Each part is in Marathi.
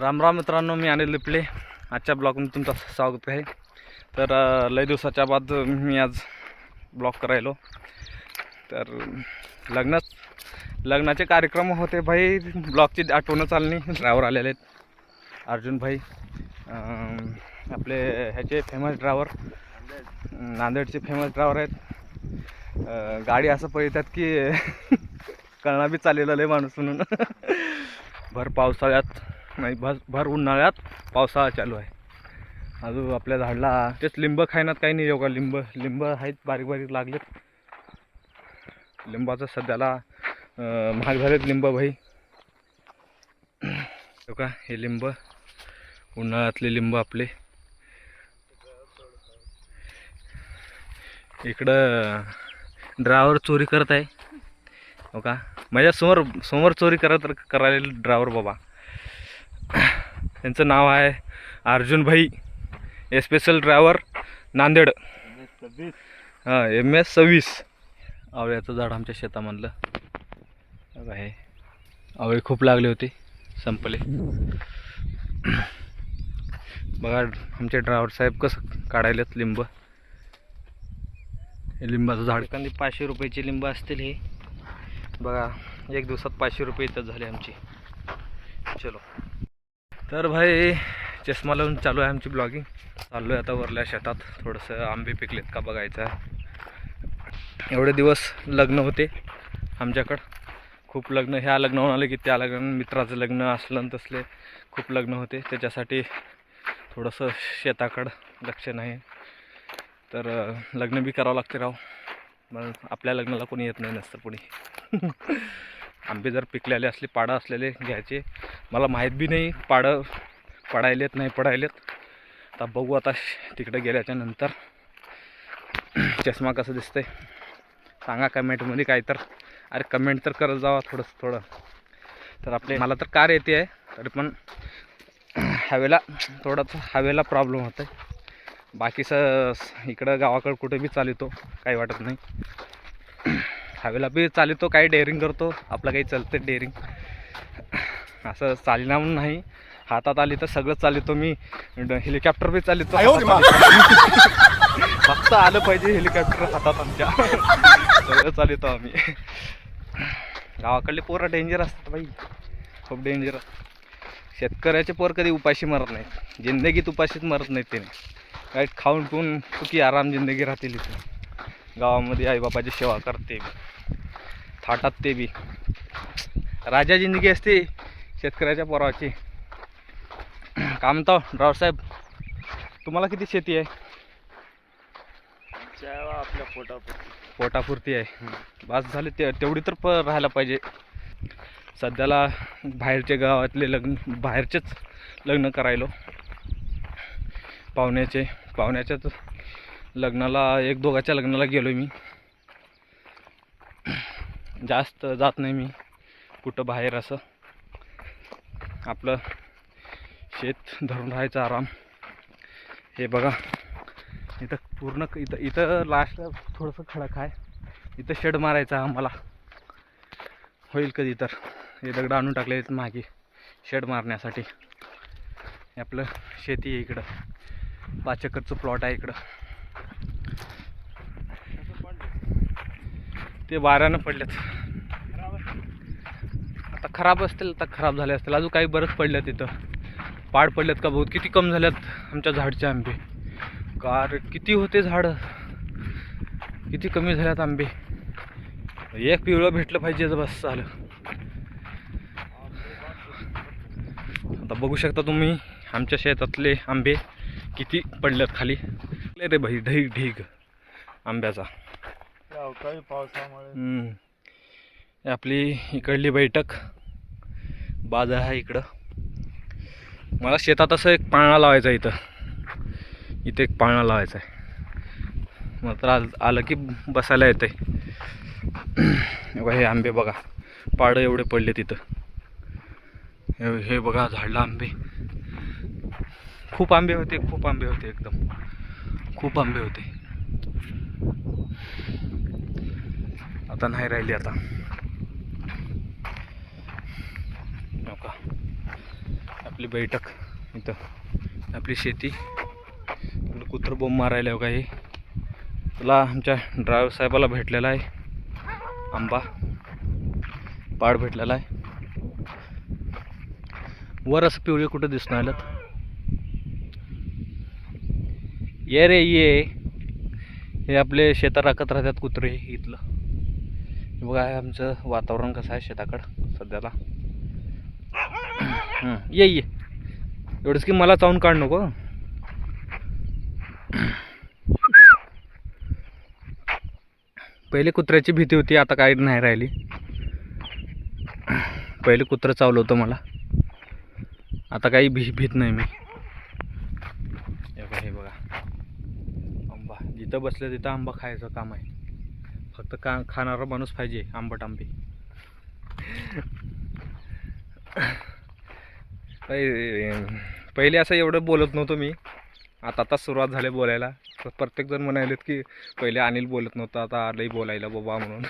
राम राम मित्रांनो मी अनिल लिपले. आजच्या ब्लॉगमध्ये तुमचं स्वागत आहे. तर लय दिवसाच्या बाद मी आज ब्लॉग करायलो. तर लग्नात लग्नाचे कार्यक्रम होते भाई. ब्लॉगची आठवणं चालणी ड्रायव्हर आलेले आहेत. अर्जुन भाई आपले ह्याचे फेमस ड्रायव्हर नांदेडचे फेमस ड्रायव्हर आहेत. गाडी असं पळतात की कळणा बी चाललेलं लय माणूस म्हणून. भर पावसाळ्यात नाही भर भर उन्हाळ्यात पावसाळा चालू आहे. अजून आपल्या झाडला तेच लिंब खायनात काही नाही योगा लिंब लिंब आहेत बारीक बारीक लागलेत. लिंबाचं सध्याला महाग झालेत लिंब भाई. का हे लिंब उन्हाळ्यातले लिंब आपले. इकडं ड्रायव्हर चोरी करत आहे. हो का माझ्यासमोर समोर चोरी करत करायला ड्रायव्हर बाबा. त्यांचं नाव आहे अर्जुन भाई स्पेशल ड्रायव्हर नांदेड. हां एम एस सव्वीस. आवळ्याचं झाड आमच्या शेतामधलं. बघा हे. आवळे खूप लागले होते. संपले. बघा आमचे ड्रायव्हर साहेब कसं काढायलेत लिंब. हे लिंबाचं झाड. एखादी पाचशे रुपयाची लिंब असतील हे. बघा एक दिवसात पाचशे रुपये इथं झाले आमची. चलो. तर भाई चष्मा लावून चालू आहे आमची ब्लॉगिंग चाललो आहे आता वरल्या शेतात. थोडंसं आंबे पिकलेत का बघायचं. आहे एवढे दिवस लग्न होते आमच्याकडं. खूप लग्न ह्या लग्नाहून आले की त्या लग्न मित्राचं लग्न असलं तसले खूप लग्न होते. त्याच्यासाठी थोडंसं शेताकडं लक्ष नाही. तर लग्न बी करावं लागते राव. मग आपल्या लग्नाला कोणी येत नाही नसतं पुढे. आंबे जर पिकलेले असले पाडं असलेले घ्यायचे. मला माहीत बी नाही पाडं पडायलेत नाही पडायलेत. आता बघू आता श- तिकडे गेल्याच्यानंतर. चष्मा कसं दिसतंय? सांगा कमेंटमध्ये काय तर. अरे कमेंट तर करत जावा थोडंसं थोडं. तर आपले मला तर कार येते आहे. तरी पण हवेला थोडासा हवेला प्रॉब्लेम होत आहे बाकीचं स- इकडं गावाकडं कुठे बी चालतो काही वाटत नाही. हवेला बी चालवतो काही डेअरिंग करतो आपलं काही चालतं डेअरिंग असं चालना म्हणून नाही. हातात आली तर सगळं चालवतो मी. हेलिकॉप्टर बी चालवतो फक्त आलं पाहिजे हेलिकॉप्टर हातात आमच्या. सगळं चालवतो आम्ही. गावाकडले पोरं डेंजर असतात बाई. खूप डेंजर शेतकऱ्याचे पोर कधी उपाशी मरत नाहीत. जिंदगीत उपाशीच मरत नाहीत त्याने काय खाऊन पिऊन सुखी आराम जिंदगी राहतील इथे. गावामध्ये आईबापाची सेवा करते थाटात ते बी. राजा जिंदगी असते शेतकऱ्याच्या पोराची. काय म्हणतो ड्रायव्हर साहेब तुम्हाला किती शेती आहे? आपल्या पोटापुरती. पोटापुरती आहे. बस झाले ते तेवढी तर प राहायला पाहिजे. सध्याला बाहेरच्या गावातले लग्न बाहेरचेच लग्न करायलो. पाहुण्याचे पाहुण्याच्याच लग्नाला एक दोघाच्या लग्नाला गेलो मी. जास्त जात नाही मी. कुठं बाहेर असं. आपलं शेत धरून राहायचं आराम. हे बघा. इथं पूर्ण क- इथं इथं लास्टला थोडंसं खडक आहे. इथं शेड मारायचं आम्हाला. होईल कधी तर. हे दगड आणून टाकले आहेत मागे. शेड मारण्यासाठी. आपलं शेती आहे इकडं. पाच एकरचं प्लॉट आहे इकडं. ते वाऱ्यानं पडलेत. आता खराब असतील आता खराब झाले असतील. अजून काही बरंच पडलं तिथं. पाड पडल्यात का बहुत? किती कम झाल्यात आमच्या झाडचे आंबे. कार किती होते झाडं? किती कमी झाल्यात आंबे? एक पिवळं भेटलं पाहिजे बस झालं. आता बघू शकता तुम्ही आमच्या शेतातले आंबे किती पडल्यात खाली. रे भाई ढीग ढीग आंब्याचा. अवकाळी पावसामुळे. हम्म. आपली इकडली बैठक. बाजार आहे इकडं. मला शेतात असं एक पाळणा लावायचा आहे इथं. इथे एक पाळणा लावायचा आहे. मग तर आल आलं की बसायला येतं आहे हे आंबे बघा. पाडं एवढे पडले तिथं हे हे बघा झाडला आंबे. खूप आंबे होते खूप आंबे होते एकदम. खूप आंबे होते. आता नाही राहिली आता. नका. आपली बैठक इथं. आपली शेती. कुत्र कुत्रं बोंब मारायला हो काही. तुला आमच्या ड्रायव्हर साहेबाला भेटलेला आहे. आंबा. पाड भेटलेला आहे. वर असं पिवळे कुठं दिसून आलं ये रे ये. हे आपले शेतात राखत राहतात कुत्रे इथलं. बघा आमचं वातावरण कसं आहे शेताकडं सध्याला. ये ये. एवढंच की मला चावून काढ नको पहिले कुत्र्याची भीती होती आता काही नाही राहिली. पहिले कुत्रं चावलं होतं मला. आता काही भी भीत नाही मी हे बघा हे बघा आंबा जिथं बसलं तिथं आंबा खायचं काम आहे. फक्त का खाणारा माणूस पाहिजे आंबट आंबे. पहिले असं एवढं बोलत नव्हतो मी. आता आता सुरुवात झाली बोलायला. तर प्रत्येकजण म्हणालेत की पहिले अनिल बोलत नव्हतं आता आलंही बोलायला बाबा म्हणून.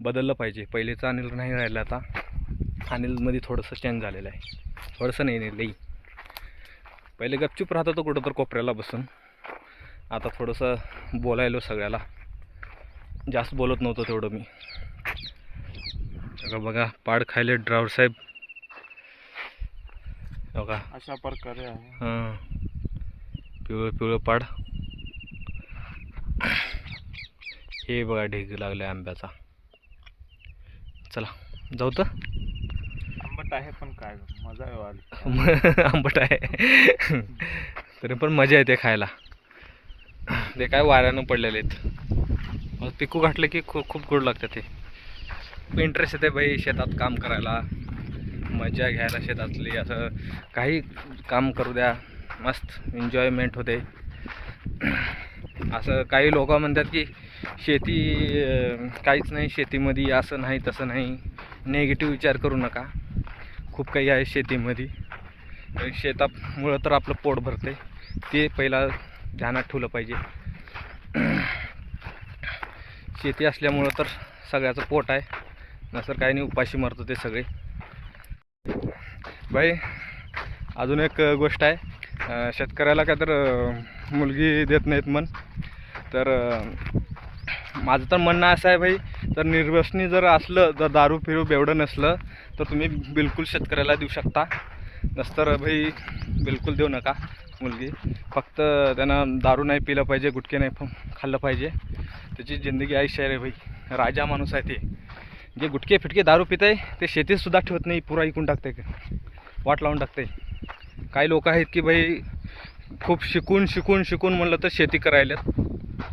बदललं पाहिजे. पहिलेचं अनिल नाही राहिलं आता. अनिलमध्ये थोडंसं चेंज झालेलं आहे. थोडंसं नाही नाही लई. पहिले गपचूप राहत होतो कुठं तर कोपऱ्याला बसून. आता थोडंसं बोलायलो सगळ्याला. जास्त बोलत नव्हतं तेवढं मी. बघा बघा पाड खायले ड्रायव्हर साहेब. बघा. अशा प्रकारे हां. पिवळं पिवळं पाड. हे बघा ढेग लागला आंब्याचा. चला जाऊ तर. आंबट आहे पण काय मजा आंबट आहे. तरी पण मजा येते खायला. ते काय वाऱ्यानं पडलेले आहेत. मग पिकू घातले की खूप खूप गोड लागतं ते. खूप इंटरेस्ट येते बाई शेतात काम करायला. मजा घ्यायला शेतातली. असं काही काम करू द्या. मस्त एन्जॉयमेंट होते. असं काही लोक म्हणतात की शेती काहीच नाही शेतीमध्ये असं नाही तसं नाही. नेगेटिव्ह विचार करू नका. खूप काही आहे शेतीमध्ये. शेतामुळं तर आपलं पोट भरते. ते पहिला ध्यानात ठेवलं पाहिजे. शेती असल्यामुळं तर सगळ्याचं पोट आहे. नसर काही नाही उपाशी मरतो ते सगळे. बाई अजून एक गोष्ट आहे. शेतकऱ्याला काय तर मुलगी देत नाहीत मन तर माझं तर म्हणणं असं आहे भाई तर निर्व्यसनी जर असलं जर दारू फिरू बेवडं नसलं तर तुम्ही बिलकुल शेतकऱ्याला देऊ शकता. नसतर भाई बिलकुल देऊ नका. मुलगी. फक्त त्यानं दारू नाही पिलं पाहिजे गुटके नाही खाल्लं पाहिजे. त्याची जिंदगी आयुष्य आहे रे भाई. राजा माणूस आहे ते. जे गुटके फिटके दारू पित आहे ते शेतीतसुद्धा ठेवत नाही पुरा इकून टाकते वाट लावून टाकते काही लोक आहेत की भाई खूप शिकून शिकून शिकून म्हणलं तर शेती करायला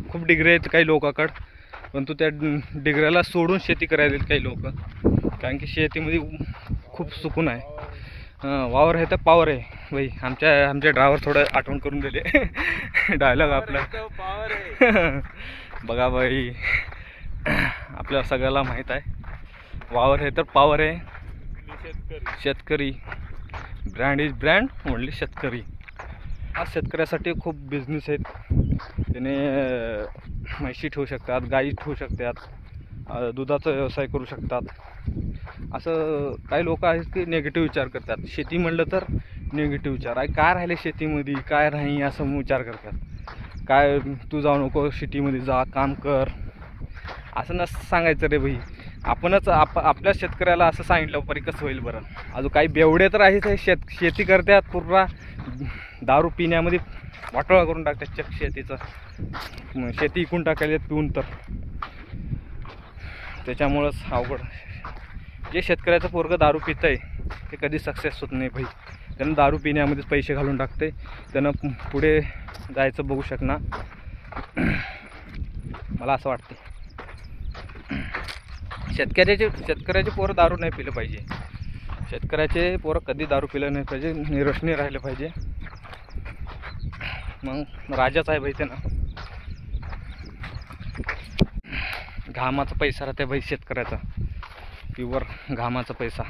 खूप डिग्री आहेत काही लोकांकडं परंतु त्या डिग्र्याला सोडून शेती करायला आहेत काही लोक. कारण की शेतीमध्ये खूप सुकून आहे. वावर आहे तर पावर आहे. बाई आमच्या आमचे ड्रायव्हर थोडं आठवण करून दिले डायलॉग आपला. पावर आहे. बघा बाई आपल्या सगळ्याला माहीत आहे. वावर आहे तर पावर आहे. शेतकरी. शेतकरी. ब्रँड इज ब्रँड ओनली शेतकरी. हा शेतकऱ्यासाठी खूप बिझनेस आहेत. त्याने म्हशी ठेवू शकतात गाई ठेवू शकतात. दुधाचा व्यवसाय करू शकतात. असं काही लोक आहेत की नेगेटिव्ह विचार करतात. शेती म्हणलं तर निगेटिव्ह विचार. आहे काय राहिले शेतीमध्ये? काय नाही? असं विचार करतात. काय तू जाऊ नको सिटीमध्ये जा काम कर. असं न सांगायचं रे भाई आपणच आप आपल्या शेतकऱ्याला असं सांगितलं परी कसं होईल बरं? अजून काही बेवडे तर आहेच आहे. शेत शेती करतात पूर्ण. दारू पिण्यामध्ये वाटोळा करून टाकतात चक शेतीचं. शेती इकून टाकायला पिऊन तर. त्याच्यामुळंच अवघड जे शेतकऱ्याचं पोरगं दारू पितं आहे ते कधी सक्सेस होत नाही भाई. त्यानं दारू पिण्यामध्येच पैसे घालून टाकते. त्यानं पुढे जायचं बघू शकणार. मला असं वाटतं शेतकऱ्याचे शेतकऱ्याचे पोरं दारू नाही पिलं पाहिजे. शेतकऱ्याचे पोरं कधी दारू पिलं नाही पाहिजे निरोशनी राहिलं पाहिजे. मग राजाच आहे भाई ते ना घामाचा पैसा राहते भाई शेतकऱ्याचा. प्युअर घामाचा पैसा.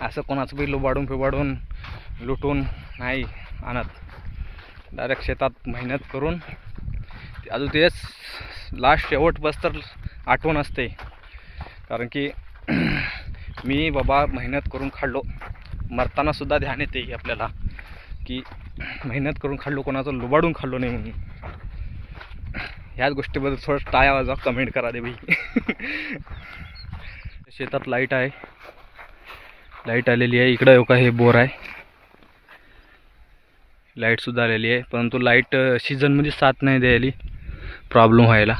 असं कोणाचं बी लुबाडून फिबाडून लुटून नाही आणत. डायरेक्ट शेतात मेहनत करून अजून तेच लास्ट शेवट बस तर आठवण असते. कारण की मी बाबा मेहनत करून खाल्लो. मरताना सुद्धा ध्यान येते आपल्याला. की मेहनत करून खाल्लो कोणाचं लुबाडून खाल्लो नाही म्हणून ह्याच गोष्टीबद्दल थोडं टाळ्या वाजवा कमेंट करा दे बाई शेतात लाइट आहे. लाइट आलेली आहे. इकडं का हे बोर आहे. लाईटसुद्धा आलेली आहे. परंतु लाइट सीझनमध्ये साथ नाही द्यायली. प्रॉब्लेम व्हायला.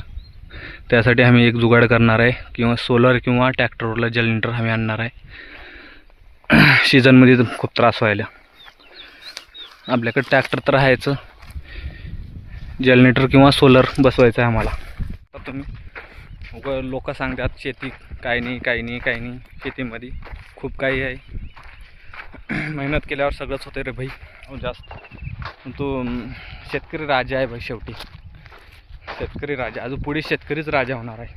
त्यासाठी आम्ही एक जुगाड करणार आहे. किंवा सोलर किंवा ट्रॅक्टरवरला जनरेटर आम्ही आणणार आहे. सीझनमध्ये तर खूप त्रास व्हायला. आपल्याकडे ट्रॅक्टर तर आहेच. जनरेटर किंवा सोलर बसवायचं आहे आम्हाला. तुम्ही लोक सांगतात शेती काय नाही काय नाही काय नाही. शेतीमध्ये खूप काही आहे. मेहनत केल्यावर सगळंच होतं रे भाई. हो, जास्त. तो शेतकरी राजा आहे भाई शेवटी. शेतकरी राजा. अजून पुढे शेतकरीच राजा होणार आहे.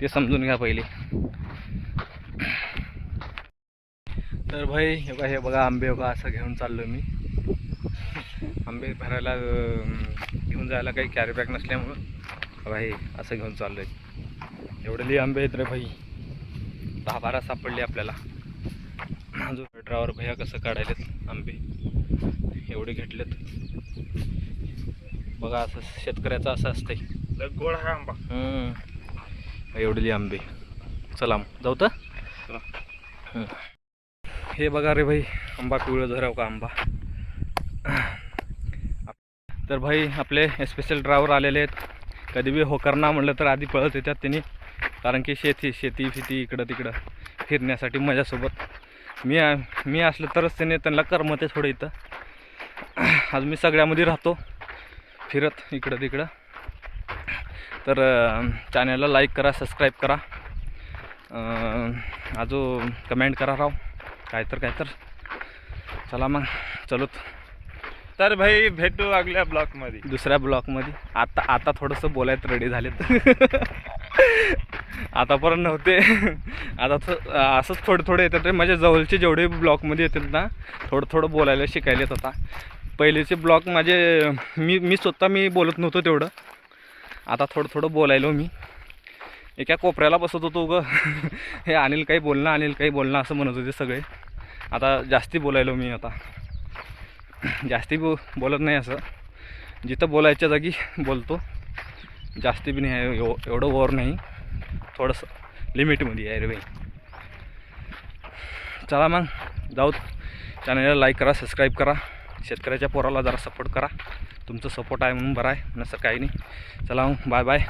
ते समजून घ्या पहिले. तर भाई हे बघा हे बघा आंबे बघा असं घेऊन चाललो मी. आंबे भरायला घेऊन जायला काही कॅरी बॅग नसल्यामुळं बघा हे असं घेऊन चाललो आहे एवढे लई आंबे आहेत रे भाई. दहा बारा सापडले आपल्याला. अजून ड्रावर भैया कसं काढायलेत? आंबे. एवढे घेतलेत. बघा असं शेतकऱ्याचं असं असतंय. गोड आहे आंबा. एवढे आंबे. चला जाऊ तर. हे. बघा रे भाई आंबा पिवळं झराव का आंबा? तर भाई आपले स्पेशल ड्रायव्हर आलेले आहेत. कधी बी होकार ना म्हणलं तर आधी पळत येतात त्यांनी. कारण की शेती शेती फिती इकडं तिकडं फिरण्यासाठी माझ्यासोबत. मी मी असलं तरच त्याने त्यांना करमते थोडं इथं. आज मी सगळ्यामध्ये राहतो फिरत इकडं तिकडं. तर चॅनलला लाईक करा सबस्क्राईब करा. अजून कमेंट करा राव. काय तर काय तर. चला मग चलोत तर भाई भेटू लागल्या ब्लॉकमध्ये. दुसऱ्या ब्लॉकमध्ये आता आता थोडंसं बोलायला रेडी झालेत. आतापर्यंत नव्हते. आता असंच थोडे थोडे येतात रे. माझ्या जवळचे जेवढे ब्लॉकमध्ये येतात ना थोडं थोडं बोलायला शिकायलेत आता पहिलेचे ब्लॉक माझे मी मी स्वतः मी बोलत नव्हतो तेवढं. आता थोडं थोडं बोलायलो मी. एका कोपऱ्याला बसत होतो ग हे अनिल काही बोलणं अनिल काही बोलणं असं म्हणत होते सगळे. आता जास्ती बोलायलो मी आता. जास्ती बो बोलत नाही असं. जिथं बोलायच्या जागी बोलतो. जास्ती बी नाही एवढं ओवर नाही. थोडंसं लिमिटमध्ये आहे रे बाई. चला मग जाऊ चॅनलला लाईक करा सबस्क्राईब करा. शेतकऱ्याच्या पोराला जरा सपोर्ट करा. तुमचं सपोर्ट आहे म्हणून बरं आहे नसं काही नाही. चला मग बाय बाय